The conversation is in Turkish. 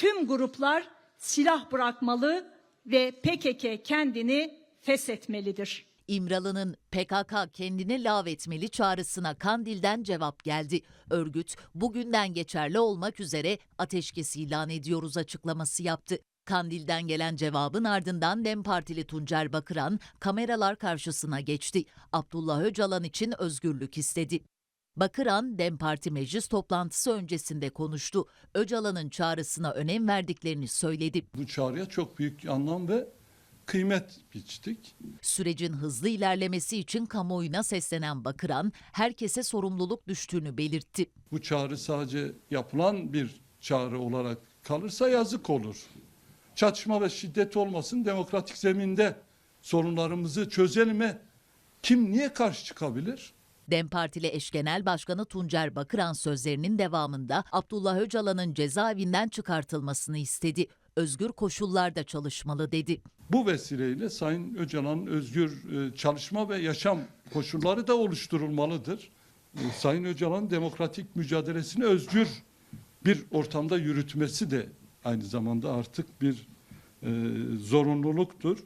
tüm gruplar silah bırakmalı ve PKK kendini feshetmelidir. İmralı'nın PKK kendini lağvetmeli çağrısına Kandil'den cevap geldi. Örgüt bugünden geçerli olmak üzere ateşkes ilan ediyoruz açıklaması yaptı. Kandil'den gelen cevabın ardından DEM Partili Tuncer Bakıran kameralar karşısına geçti. Abdullah Öcalan için özgürlük istedi. Bakıran, DEM Parti meclis toplantısı öncesinde konuştu. Öcalan'ın çağrısına önem verdiklerini söyledi. Bu çağrıya çok büyük anlam ve kıymet biçtik. Sürecin hızlı ilerlemesi için kamuoyuna seslenen Bakıran, herkese sorumluluk düştüğünü belirtti. Bu çağrı sadece yapılan bir çağrı olarak kalırsa yazık olur. Çatışma ve şiddet olmasın, demokratik zeminde sorunlarımızı çözelim. Kim niye karşı çıkabilir? DEM Partili eş genel başkanı Tuncer Bakıran sözlerinin devamında Abdullah Öcalan'ın cezaevinden çıkartılmasını istedi. Özgür koşullarda çalışmalı dedi. Bu vesileyle Sayın Öcalan'ın özgür e, çalışma ve yaşam koşulları da oluşturulmalıdır. E, Sayın Öcalan'ın demokratik mücadelesini özgür bir ortamda yürütmesi de aynı zamanda artık bir e, zorunluluktur.